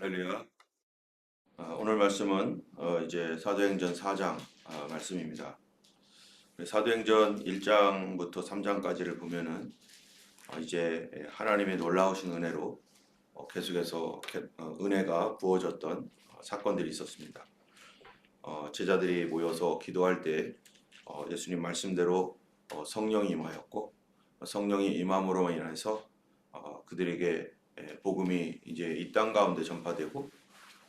할렐루야. 아, 오늘 말씀은 어, 이제 사도행전 4장 아, 말씀입니다. 사도행전 1장부터 3장까지를 보면은 어, 이제 하나님의 놀라우신 은혜로 어, 계속해서 은혜가 부어졌던 어, 사건들이 있었습니다. 어, 제자들이 모여서 기도할 때 어, 예수님 말씀대로 어, 성령이 임하였고 어, 성령이 임함으로 인해서 어, 그들에게 예, 복음이 이제 이 땅 가운데 전파되고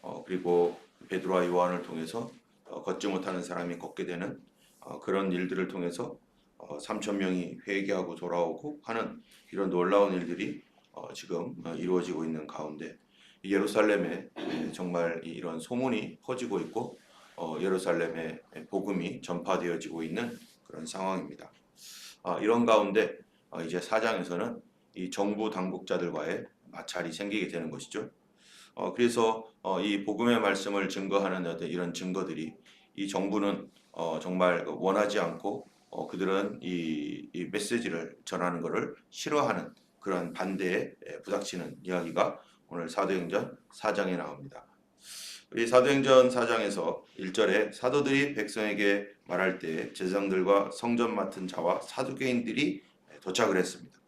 어, 그리고 베드로와 요한을 통해서 어, 걷지 못하는 사람이 걷게 되는 어, 그런 일들을 통해서 어, 3천 명이 회개하고 돌아오고 하는 이런 놀라운 일들이 어, 지금 어, 이루어지고 있는 가운데 예루살렘에 예, 정말 이- 이런 소문이 퍼지고 있고 어, 예루살렘에 복음이 전파되어지고 있는 그런 상황입니다. 아, 이런 가운데 어, 이제 사장에서는 이 정부 당국자들과의 마찰이 생기게 되는 것이죠. 어, 그래서 어, 이 복음의 말씀을 증거하는 어떤 이런 증거들이 이 정부는 어, 정말 원하지 않고 어, 그들은 이, 이 메시지를 전하는 것을 싫어하는 그런 반대에 에, 부닥치는 이야기가 오늘 사도행전 4장에 나옵니다. 이 사도행전 4장에서 1절에 사도들이 백성에게 말할 때 제사장들과 성전 맡은 자와 사두개인들이 도착을 했습니다.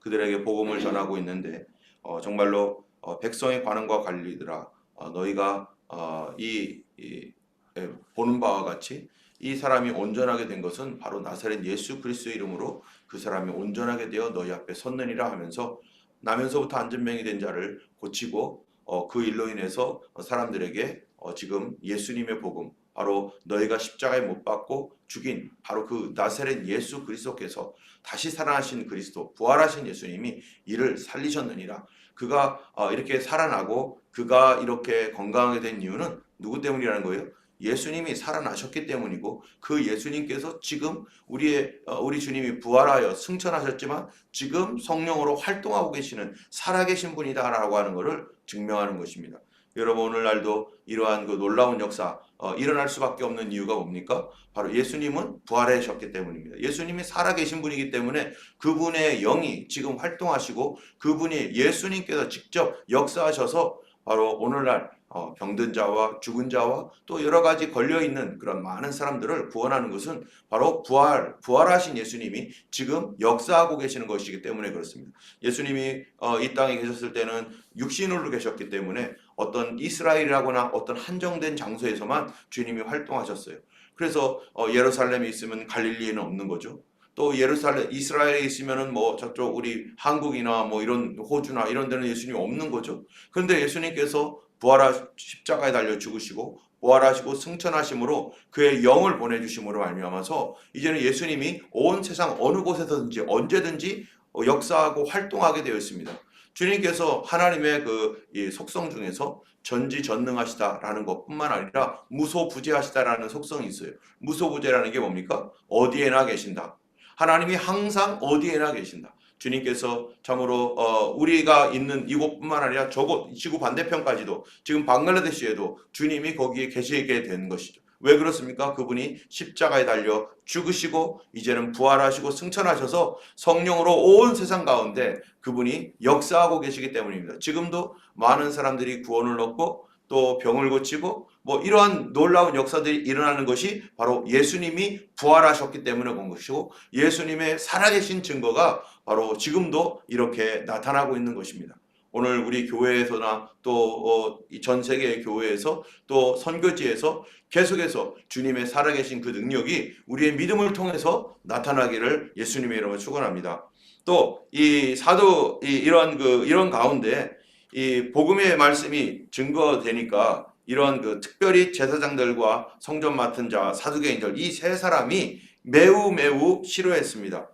그들에게 복음을 전하고 있는데 어, 정말로 어, 백성의 관원과 관리들아 어, 너희가 어, 이, 이 에, 보는 바와 같이 이 사람이 온전하게 된 것은 바로 나사렛 예수 그리스도의 이름으로 그 사람이 온전하게 되어 너희 앞에 섰느니라 하면서 나면서부터 안전병이 된 자를 고치고 어, 그 일로 인해서 사람들에게 어, 지금 예수님의 복음 바로 너희가 십자가에 못 박고 죽인 바로 그 나사렛 예수 그리스도께서 다시 살아나신 그리스도 부활하신 예수님이 이를 살리셨느니라 그가 어, 이렇게 살아나고 그가 이렇게 건강하게 된 이유는 누구 때문이라는 거예요? 예수님이 살아나셨기 때문이고 그 예수님께서 지금 우리의 어, 우리 주님이 부활하여 승천하셨지만 지금 성령으로 활동하고 계시는 살아계신 분이다라고 하는 것을 증명하는 것입니다. 여러분 오늘날도 이러한 그 놀라운 역사 어, 일어날 수밖에 없는 이유가 뭡니까? 바로 예수님은 부활하셨기 때문입니다. 예수님이 살아계신 분이기 때문에 그분의 영이 지금 활동하시고 그분이 예수님께서 직접 역사하셔서 바로 오늘날 어, 병든 자와 죽은 자와 또 여러 가지 걸려 있는 그런 많은 사람들을 구원하는 것은 바로 부활 부활하신 예수님이 지금 역사하고 계시는 것이기 때문에 그렇습니다. 예수님이 어, 이 땅에 계셨을 때는 육신으로 계셨기 때문에 어떤 이스라엘이라거나 어떤 한정된 장소에서만 주님이 활동하셨어요. 그래서 어, 예루살렘에 있으면 갈릴리에는 없는 거죠. 또 예루살렘 이스라엘에 있으면은 뭐 저쪽 우리 한국이나 뭐 이런 호주나 이런 데는 예수님이 없는 거죠. 그런데 예수님께서 부활하 십자가에 달려 죽으시고 부활하시고 승천하심으로 그의 영을 보내주심으로 말미암아서 이제는 예수님이 온 세상 어느 곳에서든지 언제든지 어, 역사하고 활동하게 되어 있습니다. 주님께서 하나님의 그이 속성 중에서 전지전능하시다라는 것뿐만 아니라 무소부재하시다라는 속성이 있어요. 무소부재라는 게 뭡니까? 어디에나 계신다. 하나님이 항상 어디에나 계신다. 주님께서 참으로 어, 우리가 있는 이곳뿐만 아니라 저곳 지구 반대편까지도 지금 방글라데시에도 주님이 거기에 계시게 된 것이죠. 왜 그렇습니까? 그분이 십자가에 달려 죽으시고 이제는 부활하시고 승천하셔서 성령으로 온 세상 가운데 그분이 역사하고 계시기 때문입니다. 지금도 많은 사람들이 구원을 얻고 또 병을 고치고 뭐 이러한 놀라운 역사들이 일어나는 것이 바로 예수님이 부활하셨기 때문에 본 것이고 예수님의 살아계신 증거가 바로 지금도 이렇게 나타나고 있는 것입니다. 오늘 우리 교회에서나 또 전 세계의 교회에서 또 선교지에서 계속해서 주님의 살아계신 그 능력이 우리의 믿음을 통해서 나타나기를 예수님의 이름으로 축원합니다. 또 이 사도 이 이런 그 이런 가운데 이 복음의 말씀이 증거되니까 이런 그 특별히 제사장들과 성전 맡은 자 사두개인들 이 세 사람이 매우 매우 싫어했습니다.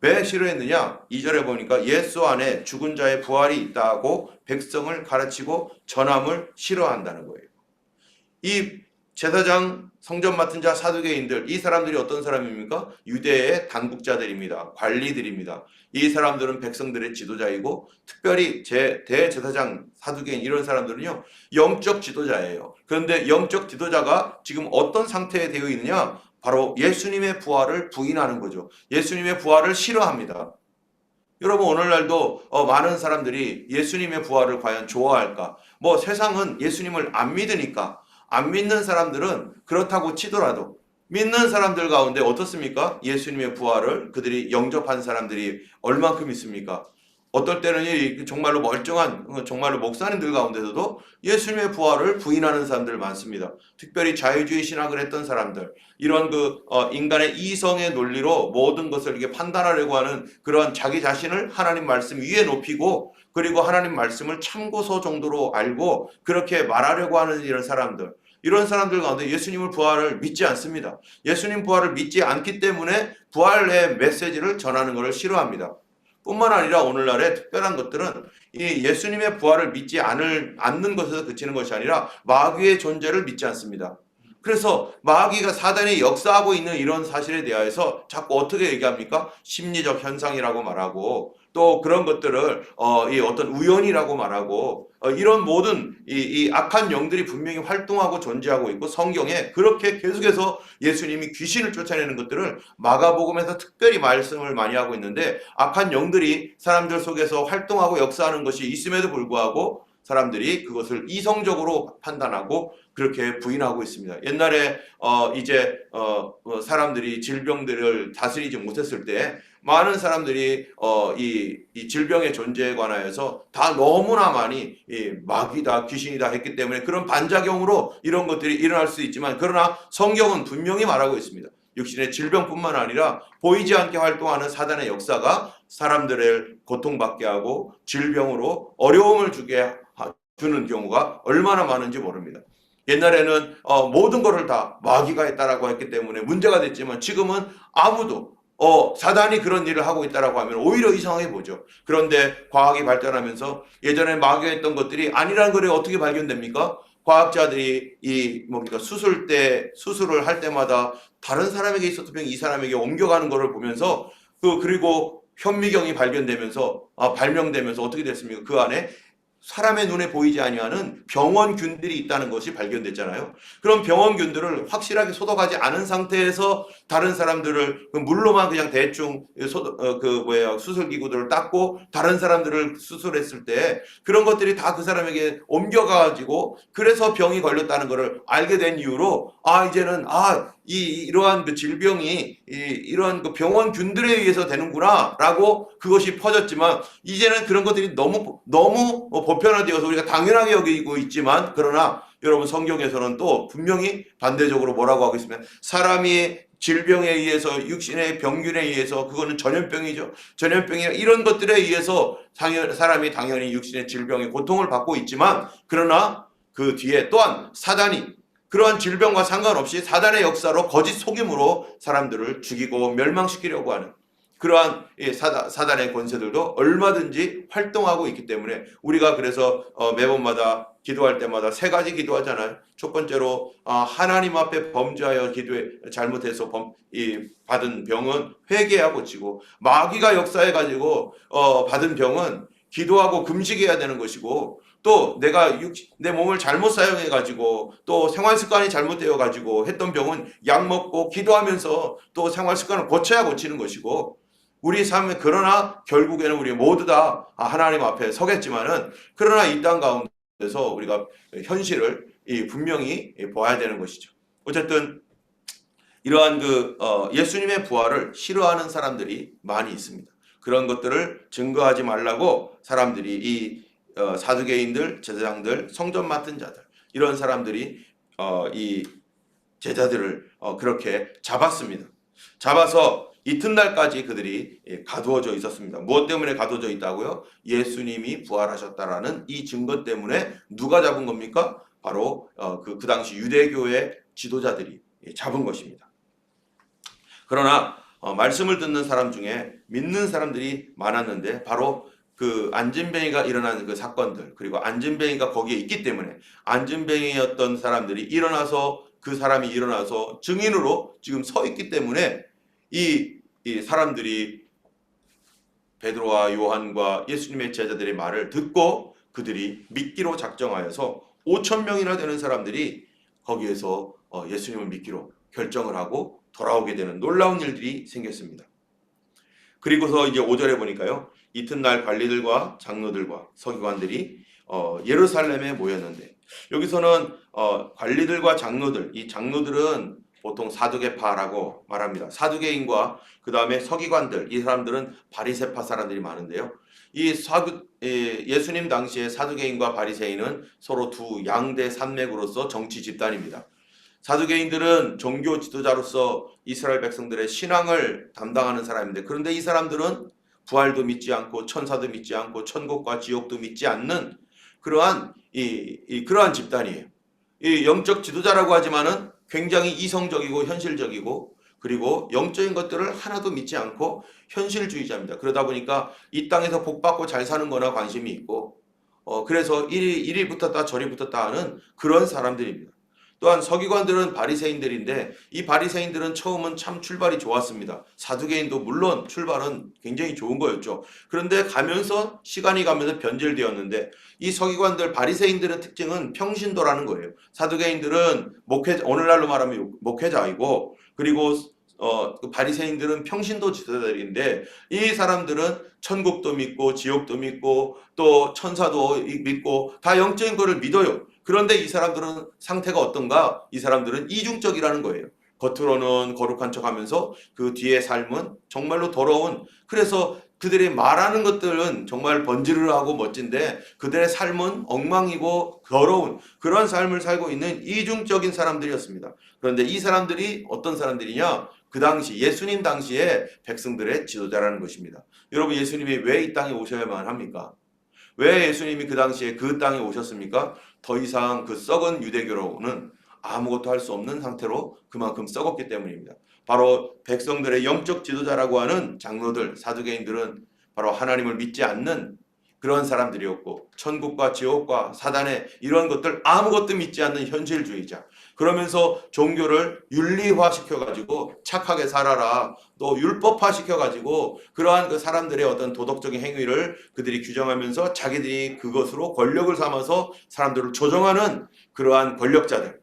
왜 싫어했느냐? 2절에 보니까 예수 안에 죽은 자의 부활이 있다고 백성을 가르치고 전함을 싫어한다는 거예요. 이 제사장 성전 맡은 자 사두개인들 이 사람들이 어떤 사람입니까? 유대의 당국자들입니다. 관리들입니다. 이 사람들은 백성들의 지도자이고 특별히 제 대제사장 사두개인 이런 사람들은요 영적 지도자예요. 그런데 영적 지도자가 지금 어떤 상태에 되어 있느냐? 바로 예수님의 부활을 부인하는 거죠. 예수님의 부활을 싫어합니다. 여러분 오늘날도 어, 많은 사람들이 예수님의 부활을 과연 좋아할까? 뭐 세상은 예수님을 안 믿으니까 안 믿는 사람들은 그렇다고 치더라도 믿는 사람들 가운데 어떻습니까? 예수님의 부활을 그들이 영접한 사람들이 얼만큼 있습니까? 어떨 때는 이 정말로 멀쩡한 어, 정말로 목사님들 가운데서도 예수님의 부활을 부인하는 사람들 많습니다. 특별히 자유주의 신학을 했던 사람들, 이런 그 어, 인간의 이성의 논리로 모든 것을 이게 판단하려고 하는 그런 자기 자신을 하나님 말씀 위에 높이고 그리고 하나님 말씀을 참고서 정도로 알고 그렇게 말하려고 하는 이런 사람들. 이런 사람들 가운데 예수님을 부활을 믿지 않습니다. 예수님 부활을 믿지 않기 때문에 부활의 메시지를 전하는 것을 싫어합니다. 뿐만 아니라 오늘날의 특별한 것들은 이 예수님의 부활을 믿지 않을, 않는 것에서 그치는 것이 아니라 마귀의 존재를 믿지 않습니다. 그래서 마귀가 사단이 역사하고 있는 이런 사실에 대하여서 자꾸 어떻게 얘기합니까? 심리적 현상이라고 말하고 또 그런 것들을 어, 이 어떤 우연이라고 말하고 어, 이런 모든 이, 이 악한 영들이 분명히 활동하고 존재하고 있고 성경에 그렇게 계속해서 예수님이 귀신을 쫓아내는 것들을 마가복음에서 특별히 말씀을 많이 하고 있는데 악한 영들이 사람들 속에서 활동하고 역사하는 것이 있음에도 불구하고 사람들이 그것을 이성적으로 판단하고 그렇게 부인하고 있습니다. 옛날에 어 이제 어 어, 사람들이 질병들을 다스리지 못했을 때 많은 사람들이 어 이 이 질병의 존재에 관하여서 다 너무나 많이 이 마귀다 귀신이다 했기 때문에 그런 반작용으로 이런 것들이 일어날 수 있지만 그러나 성경은 분명히 말하고 있습니다. 육신의 질병뿐만 아니라 보이지 않게 활동하는 사단의 역사가 사람들을 고통받게 하고 질병으로 어려움을 주게 하- 주는 경우가 얼마나 많은지 모릅니다. 옛날에는 어, 모든 것을 다 마귀가 했다라고 했기 때문에 문제가 됐지만 지금은 아무도 어, 사단이 그런 일을 하고 있다라고 하면 오히려 이상하게 보죠. 그런데 과학이 발전하면서 예전에 마귀가 했던 것들이 아니라는 것이 어떻게 발견됩니까? 과학자들이 이 뭡니까 수술 때 수술을 할 때마다 다른 사람에게 있었던 병이 이 사람에게 옮겨가는 것을 보면서 그 그리고 현미경이 발견되면서 아, 발명되면서 어떻게 됐습니까? 그 안에 사람의 눈에 보이지 아니하는 병원균들이 있다는 것이 발견됐잖아요. 그럼 병원균들을 확실하게 소독하지 않은 상태에서 다른 사람들을 그 물로만 그냥 대충 소독 어, 그 뭐야 수술 기구들을 닦고 다른 사람들을 수술했을 때 그런 것들이 다 그 사람에게 옮겨가 가지고 그래서 병이 걸렸다는 것을 알게 된 이후로 아 이제는 아이 이러한 그 질병이 이 이러한 그 병원균들에 의해서 되는구나라고 그것이 퍼졌지만 이제는 그런 것들이 너무 너무 뭐 보편화되어서 우리가 당연하게 여기고 있지만 그러나 여러분 성경에서는 또 분명히 반대적으로 뭐라고 하고 있으면 사람이 질병에 의해서 육신의 병균에 의해서 그거는 전염병이죠. 전염병이 이런 것들에 의해서 당연, 사람이 당연히 육신의 질병의 고통을 받고 있지만 그러나 그 뒤에 또한 사단이 그러한 질병과 상관없이 사단의 역사로 거짓 속임으로 사람들을 죽이고 멸망시키려고 하는 그러한 이 사단, 사단 의 권세들도 얼마든지 활동하고 있기 때문에 우리가 그래서 어, 매번마다 기도할 때마다 세 가지 기도하잖아요. 첫 번째로 아, 하나님 앞에 범죄하여 기도해 잘못해서 받은 병은 회개하고 고치고 마귀가 역사해 가지고 어, 받은 병은 기도하고 금식해야 되는 것이고 또 내가 육, 내 몸을 잘못 사용해 가지고 또 생활 습관이 잘못되어 가지고 했던 병은 약 먹고 기도하면서 또 생활 습관을 고쳐야 고치는 것이고 우리 삶에 그러나 결국에는 우리 모두 다 하나님 앞에 서겠지만은 그러나 이 땅 가운데서 우리가 현실을 이 분명히 봐야 되는 것이죠. 어쨌든 이러한 그 어, 예수님의 부활을 싫어하는 사람들이 많이 있습니다. 그런 것들을 증거하지 말라고 사람들이 이 어, 사두개인들, 제사장들, 성전 맡은 자들 이런 사람들이 어, 이 제자들을 어, 그렇게 잡았습니다. 잡아서 이튿날까지 그들이 예, 가두어져 있었습니다. 무엇 때문에 가두어져 있다고요? 예수님이 부활하셨다라는 이 증거 때문에 누가 잡은 겁니까? 바로 어, 그, 그 당시 유대교의 지도자들이 예, 잡은 것입니다. 그러나 어, 말씀을 듣는 사람 중에 믿는 사람들이 많았는데 바로 그 안진뱅이가 일어난 그 사건들 그리고 안진뱅이가 거기에 있기 때문에 안진뱅이였던 사람들이 일어나서 그 사람이 일어나서 증인으로 지금 서 있기 때문에 이, 이 사람들이 베드로와 요한과 예수님의 제자들의 말을 듣고 그들이 믿기로 작정하여서 5천 명이나 되는 사람들이 거기에서 어, 예수님을 믿기로 결정을 하고 돌아오게 되는 놀라운 일들이 생겼습니다. 그리고서 이제 5절에 보니까요. 이튿날 관리들과 장로들과 서기관들이 어, 예루살렘에 모였는데 여기서는 어, 관리들과 장로들 이 장로들은 보통 사두개파라고 말합니다. 사두개인과 그 다음에 서기관들 이 사람들은 바리새파 사람들이 많은데요. 이 사두 예, 예수님 당시에 사두개인과 바리새인은 서로 두 양대 산맥으로서 정치 집단입니다. 사두개인들은 종교 지도자로서 이스라엘 백성들의 신앙을 담당하는 사람인데 그런데 이 사람들은 부활도 믿지 않고 천사도 믿지 않고 천국과 지옥도 믿지 않는 그러한 이, 이 그러한 집단이에요. 이 영적 지도자라고 하지만은 굉장히 이성적이고 현실적이고 그리고 영적인 것들을 하나도 믿지 않고 현실주의자입니다. 그러다 보니까 이 땅에서 복 받고 잘 사는 거나 관심이 있고 어 그래서 이리 이리 붙었다 저리 붙었다 하는 그런 사람들입니다. 또한 서기관들은 바리새인들인데 이 바리새인들은 처음은 참 출발이 좋았습니다. 사두개인도 물론 출발은 굉장히 좋은 거였죠. 그런데 가면서 시간이 가면서 변질되었는데 이 서기관들 바리새인들의 특징은 평신도라는 거예요. 사두개인들은 목회 오늘날로 말하면 목회자이고 그리고 어, 그 바리새인들은 평신도 지도자들인데 이 사람들은 천국도 믿고 지옥도 믿고 또 천사도 믿고 다 영적인 거를 믿어요. 그런데 이 사람들은 상태가 어떤가? 이 사람들은 이중적이라는 거예요. 겉으로는 거룩한 척 하면서 그 뒤에 삶은 정말로 더러운 그래서 그들이 말하는 것들은 정말 번지르르하고 멋진데 그들의 삶은 엉망이고 더러운 그런 삶을 살고 있는 이중적인 사람들이었습니다. 그런데 이 사람들이 어떤 사람들이냐? 그 당시 예수님 당시에 백성들의 지도자라는 것입니다. 여러분 예수님이 왜 이 땅에 오셔야만 합니까? 왜 예수님이 그 당시에 그 땅에 오셨습니까? 더 이상 그 썩은 유대교로는 아무것도 할 수 없는 상태로 그만큼 썩었기 때문입니다. 바로 백성들의 영적 지도자라고 하는 장로들, 사두개인들은 바로 하나님을 믿지 않는 그런 사람들이었고 천국과 지옥과 사단의 이런 것들 아무것도 믿지 않는 현실주의자. 그러면서 종교를 윤리화 시켜가지고 착하게 살아라. 또 율법화 시켜가지고 그러한 그 사람들의 어떤 도덕적인 행위를 그들이 규정하면서 자기들이 그것으로 권력을 삼아서 사람들을 조정하는 그러한 권력자들.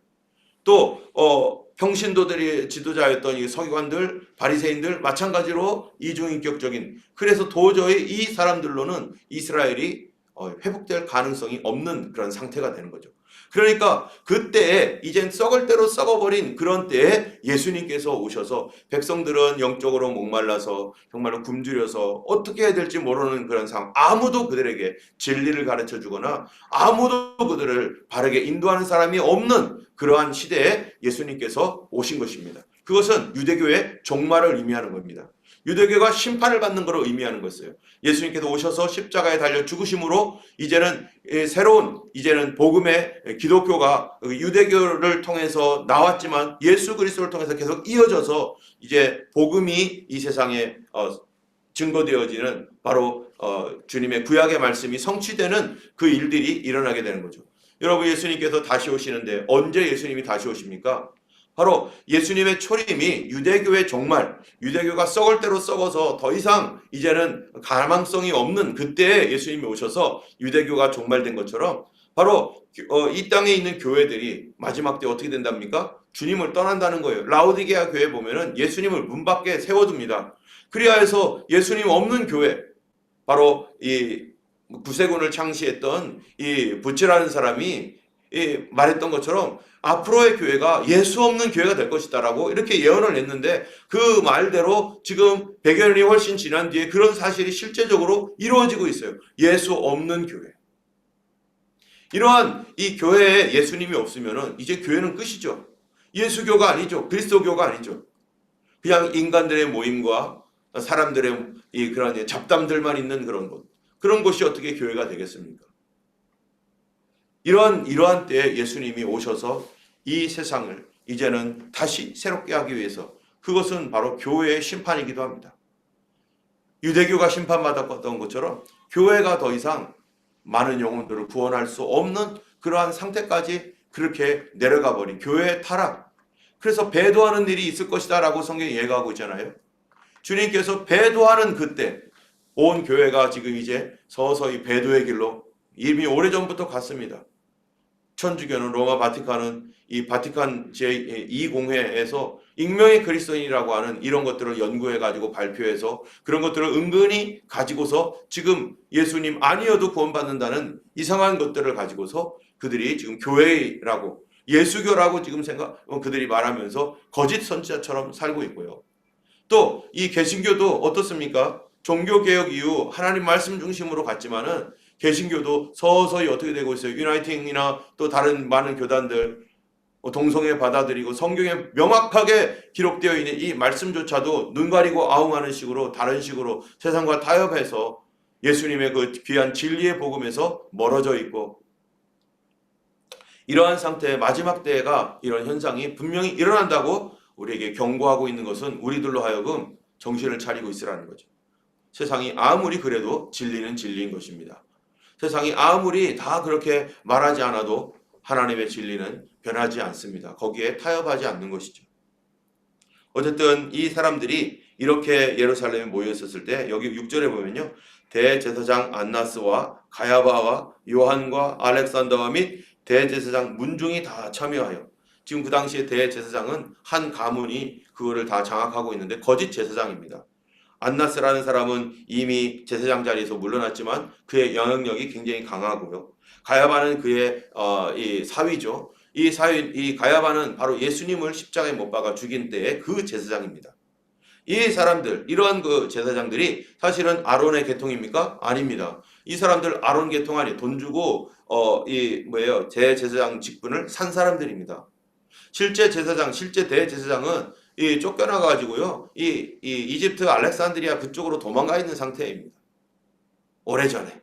또 어, 평신도들이 지도자였던 이 서기관들, 바리새인들 마찬가지로 이중인격적인 그래서 도저히 이 사람들로는 이스라엘이 어, 회복될 가능성이 없는 그런 상태가 되는 거죠. 그러니까 그때에 이젠 썩을 대로 썩어버린 그런 때에 예수님께서 오셔서 백성들은 영적으로 목말라서 정말로 굶주려서 어떻게 해야 될지 모르는 그런 상황 아무도 그들에게 진리를 가르쳐 주거나 아무도 그들을 바르게 인도하는 사람이 없는 그러한 시대에 예수님께서 오신 것입니다. 그것은 유대교의 종말을 의미하는 겁니다. 유대교가 심판을 받는 것을 의미하는 것이에요. 예수님께서 오셔서 십자가에 달려 죽으심으로 이제는 새로운 이제는 복음의 기독교가 유대교를 통해서 나왔지만 예수 그리스도를 통해서 계속 이어져서 이제 복음이 이 세상에 어, 증거되어지는 바로 어, 주님의 구약의 말씀이 성취되는 그 일들이 일어나게 되는 거죠. 여러분 예수님께서 다시 오시는데 언제 예수님이 다시 오십니까? 바로 예수님의 초림이 유대교의 종말, 유대교가 썩을 대로 썩어서 더 이상 이제는 가망성이 없는 그때에 예수님이 오셔서 유대교가 종말된 것처럼 바로 어, 이 땅에 있는 교회들이 마지막 때 어떻게 된답니까? 주님을 떠난다는 거예요. 라우디게아 교회 보면은 예수님을 문 밖에 세워둡니다. 그리하여서 예수님 없는 교회, 바로 이 구세군을 창시했던 이 부치라는 사람이 이 말했던 것처럼 앞으로의 교회가 예수 없는 교회가 될 것이다라고 이렇게 예언을 했는데 그 말대로 지금 100여 년이 훨씬 지난 뒤에 그런 사실이 실제적으로 이루어지고 있어요. 예수 없는 교회. 이러한 이 교회에 예수님이 없으면은 이제 교회는 끝이죠. 예수교가 아니죠. 그리스도교가 아니죠. 그냥 인간들의 모임과 사람들의 이 그런 잡담들만 있는 그런 곳. 그런 곳이 어떻게 교회가 되겠습니까? 이러한 이러한 때에 예수님이 오셔서 이 세상을 이제는 다시 새롭게 하기 위해서 그것은 바로 교회의 심판이기도 합니다. 유대교가 심판받았던 것처럼 교회가 더 이상 많은 영혼들을 구원할 수 없는 그러한 상태까지 그렇게 내려가 버린 교회의 타락. 그래서 배도하는 일이 있을 것이다라고 성경이 예가하고 있잖아요. 주님께서 배도하는 그때 온 교회가 지금 이제 서서히 배도의 길로 이미 오래전부터 갔습니다. 천주교는 로마 바티칸은 이 바티칸 제2공회에서 익명의 그리스도인이라고 하는 이런 것들을 연구해 가지고 발표해서 그런 것들을 은근히 가지고서 지금 예수님 아니어도 구원받는다는 이상한 것들을 가지고서 그들이 지금 교회라고 예수교라고 지금 생각 어, 그들이 말하면서 거짓 선지자처럼 살고 있고요. 또 이 개신교도 어떻습니까? 종교 개혁 이후 하나님 말씀 중심으로 갔지만은 개신교도 서서히 어떻게 되고 있어요? 유나이팅이나 또 다른 많은 교단들 어, 동성애 받아들이고 성경에 명확하게 기록되어 있는 이 말씀조차도 눈 가리고 아웅하는 식으로 다른 식으로 세상과 타협해서 예수님의 그 귀한 진리의 복음에서 멀어져 있고 이러한 상태의 마지막 때가 이런 현상이 분명히 일어난다고 우리에게 경고하고 있는 것은 우리들로 하여금 정신을 차리고 있으라는 거죠. 세상이 아무리 그래도 진리는 진리인 것입니다. 세상이 아무리 다 그렇게 말하지 않아도 하나님의 진리는 변하지 않습니다. 거기에 타협하지 않는 것이죠. 어쨌든 이 사람들이 이렇게 예루살렘에 모여 있었을 때 여기 6절에 보면요. 대제사장 안나스와 가야바와 요한과 알렉산더와 및 대제사장 문중이 다 참여하여 지금 그 당시에 대제사장은 한 가문이 그거를 다 장악하고 있는데 거짓 제사장입니다. 안나스라는 사람은 이미 제사장 자리에서 물러났지만 그의 영향력이 굉장히 강하고요. 가야바는 그의 어, 이 사위죠. 이 사위 이 가야바는 바로 예수님을 십자가에 못 박아 죽인 때의 그 제사장입니다. 이 사람들 이러한 그 제사장들이 사실은 아론의 계통입니까? 아닙니다. 이 사람들 아론 계통 아니 돈 주고 어 이 뭐예요 제 제사장 직분을 산 사람들입니다. 실제 제사장 실제 대 제사장은 이 쫓겨나 가지고요. 이, 이 이집트 알렉산드리아 그쪽으로 도망가 있는 상태입니다. 오래 전에.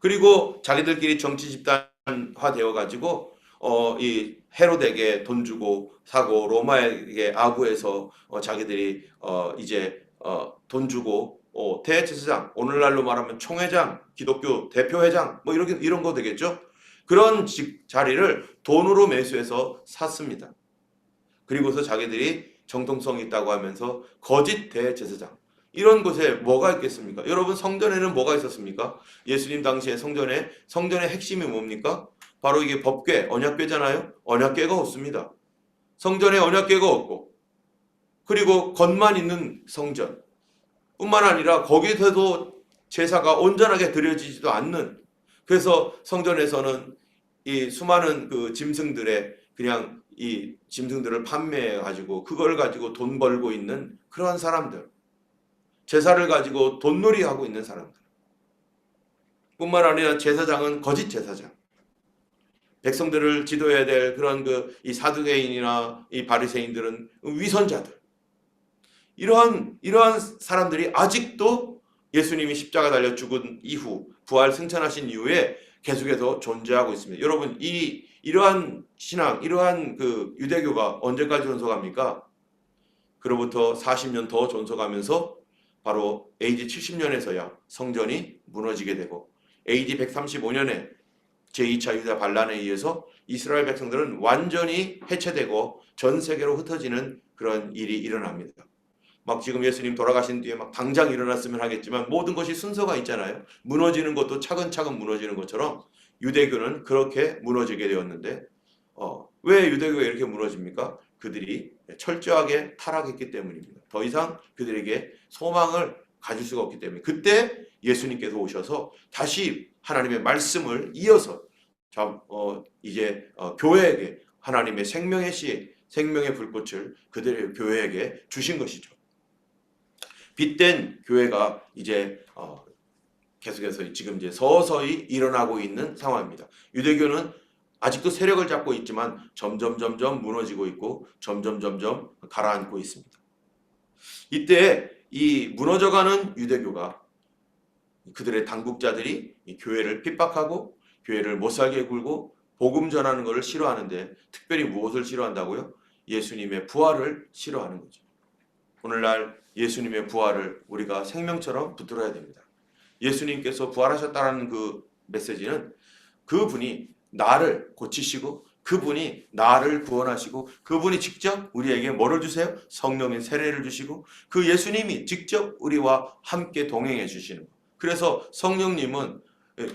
그리고 자기들끼리 정치 집단화 되어 가지고 어, 이 헤로데게 돈 주고 사고 로마에게 아구해서 어, 자기들이 어, 이제 어, 돈 주고 어, 대제사장 오늘날로 말하면 총회장 기독교 대표회장 뭐 이렇게 이런 거 되겠죠? 그런 직, 자리를 돈으로 매수해서 샀습니다 그리고서 자기들이 정통성 있다고 하면서 거짓 대제사장. 이런 곳에 뭐가 있겠습니까? 여러분 성전에는 뭐가 있었습니까? 예수님 당시에 성전에 성전의 핵심이 뭡니까? 바로 이게 법궤, 언약궤잖아요. 언약궤가 없습니다. 성전에 언약궤가 없고 그리고 겉만 있는 성전. 뿐만 아니라 거기서도 제사가 온전하게 드려지지도 않는. 그래서 성전에서는 이 수많은 그 짐승들의 그냥 이 짐승들을 판매해 가지고 그걸 가지고 돈 벌고 있는 그러한 사람들 제사를 가지고 돈놀이 하고 있는 사람들 뿐만 아니라 제사장은 거짓 제사장 백성들을 지도해야 될 그런 그 이 사두개인이나 이 바리새인들은 위선자들. 이러한 이러한 사람들이 아직도 예수님이 십자가 달려 죽은 이후 부활 승천하신 이후에 계속해서 존재하고 있습니다. 여러분 이 이러한 신앙, 이러한 그 유대교가 언제까지 존속합니까? 그로부터 40년 더 존속하면서 바로 AD 70년에서야 성전이 무너지게 되고 AD 135년에 제2차 유다 반란에 의해서 이스라엘 백성들은 완전히 해체되고 전 세계로 흩어지는 그런 일이 일어납니다. 막 지금 예수님 돌아가신 뒤에 막 당장 일어났으면 하겠지만 모든 것이 순서가 있잖아요. 무너지는 것도 차근차근 무너지는 것처럼 유대교는 그렇게 무너지게 되었는데 어, 왜 유대교가 이렇게 무너집니까? 그들이 철저하게 타락했기 때문입니다. 더 이상 그들에게 소망을 가질 수가 없기 때문에 그때 예수님께서 오셔서 다시 하나님의 말씀을 이어서 자, 어, 이제 어, 교회에게 하나님의 생명의 씨, 생명의 불꽃을 그들의 교회에게 주신 것이죠. 빛된 교회가 이제 어, 계속해서 지금 이제 서서히 일어나고 있는 상황입니다. 유대교는 아직도 세력을 잡고 있지만 점점 점점 무너지고 있고 점점 점점 가라앉고 있습니다. 이때 이 무너져가는 유대교가 그들의 당국자들이 이 교회를 핍박하고 교회를 못 살게 굴고 복음 전하는 것을 싫어하는데 특별히 무엇을 싫어한다고요? 예수님의 부활을 싫어하는 거죠. 오늘날 예수님의 부활을 우리가 생명처럼 붙들어야 됩니다. 예수님께서 부활하셨다는 그 메시지는 그분이 나를 고치시고 그분이 나를 구원하시고 그분이 직접 우리에게 뭐를 주세요? 성령의 세례를 주시고 그 예수님이 직접 우리와 함께 동행해 주시는 거. 그래서 성령님은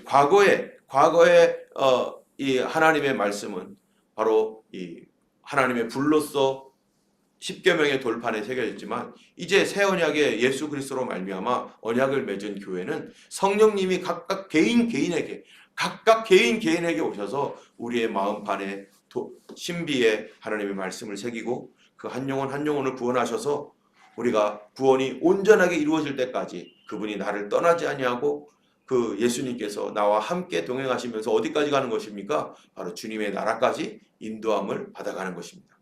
과거에 과거에 어, 이 하나님의 말씀은 바로 이 하나님의 불로서 십계명의 돌판에 새겨졌지만 이제 새 언약의 예수 그리스도로 말미암아 언약을 맺은 교회는 성령님이 각각 개인 개인에게 각각 개인 개인에게 오셔서 우리의 마음판에 도- 신비에 하나님의 말씀을 새기고 그 한 영혼 한 영혼을 구원하셔서 우리가 구원이 온전하게 이루어질 때까지 그분이 나를 떠나지 아니하고 그 예수님께서 나와 함께 동행하시면서 어디까지 가는 것입니까? 바로 주님의 나라까지 인도함을 받아가는 것입니다.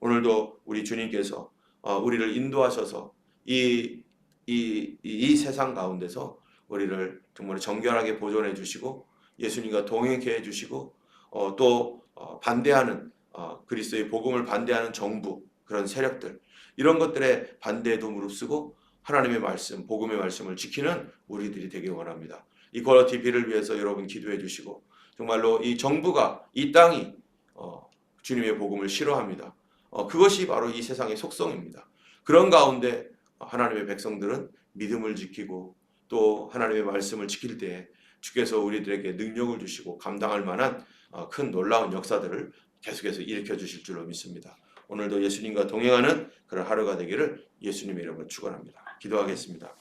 오늘도 우리 주님께서 어, 우리를 인도하셔서 이, 이, 이, 이 세상 가운데서 우리를 정말 정결하게 보존해 주시고 예수님과 동행케 해 주시고 어, 또 어, 반대하는 어, 그리스도의 복음을 반대하는 정부 그런 세력들 이런 것들에 반대에도 무릅쓰고 하나님의 말씀, 복음의 말씀을 지키는 우리들이 되기 원합니다. 이퀄러 TV를 위해서 여러분 기도해 주시고 정말로 이 정부가 이 땅이 어, 주님의 복음을 싫어합니다. 어, 그것이 바로 이 세상의 속성입니다. 그런 가운데 하나님의 백성들은 믿음을 지키고 또 하나님의 말씀을 지킬 때 주께서 우리들에게 능력을 주시고 감당할 만한 어, 큰 놀라운 역사들을 계속해서 일으켜 주실 줄로 믿습니다. 오늘도 예수님과 동행하는 그런 하루가 되기를 예수님의 이름으로 축원합니다. 기도하겠습니다.